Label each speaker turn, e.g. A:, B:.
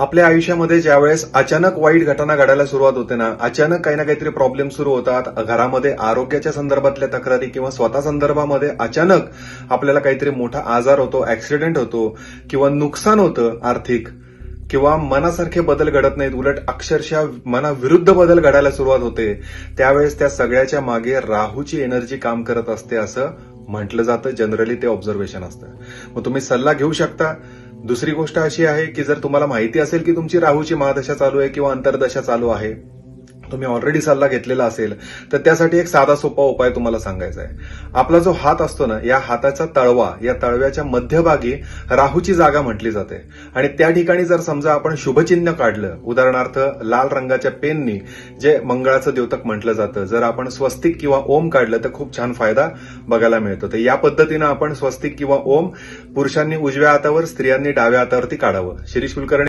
A: आपल्या आयुष्यामध्ये ज्यावेळेस अचानक वाईट घटना घडायला सुरुवात होते ना अचानक काही ना काहीतरी प्रॉब्लेम सुरू होतात. घरामध्ये आरोग्याच्या संदर्भातल्या तक्रारी किंवा स्वतः संदर्भामध्ये अचानक आपल्याला काहीतरी मोठा आजार होतो ऍक्सिडेंट होतो किंवा नुकसान होतं आर्थिक किंवा मनासारखे बदल घडत नाहीत. उलट अक्षरशः मनाविरुद्ध बदल घडायला सुरुवात होते. त्यावेळेस त्या सगळ्याच्या मागे राहूची एनर्जी काम करत असते असं म्हटलं जातं. जनरली ते ऑब्झर्वेशन असतं. मग तुम्ही सल्ला घेऊ शकता. दुसरी गोष्ट अशी आहे की जर तुम्हाला माहिती असेल की तुमची राहूची महादशा चालू आहे किंवा अंतर्दशा चालू आहे तुम्ही ऑलरेडी सल्ला घेतलेला असेल तर त्यासाठी एक साधा सोपा उपाय तुम्हाला सांगायचा आहे. आपला जो हात असतो ना या हाताचा तळवा या तळव्याच्या मध्यभागी राहूची जागा म्हटली जाते. आणि त्या ठिकाणी जर समजा आपण शुभचिन्ह काढलं उदाहरणार्थ लाल रंगाच्या पेननी जे मंगळाचं द्योतक म्हटलं जातं जर आपण स्वस्तिक किंवा ओम काढलं तर खूप छान फायदा बघायला मिळतो. तर या पद्धतीनं आपण स्वस्तिक किंवा ओम पुरुषांनी उजव्या हातावर स्त्रियांनी डाव्या हातावरती काढावं. शिरीष कुलकर्णी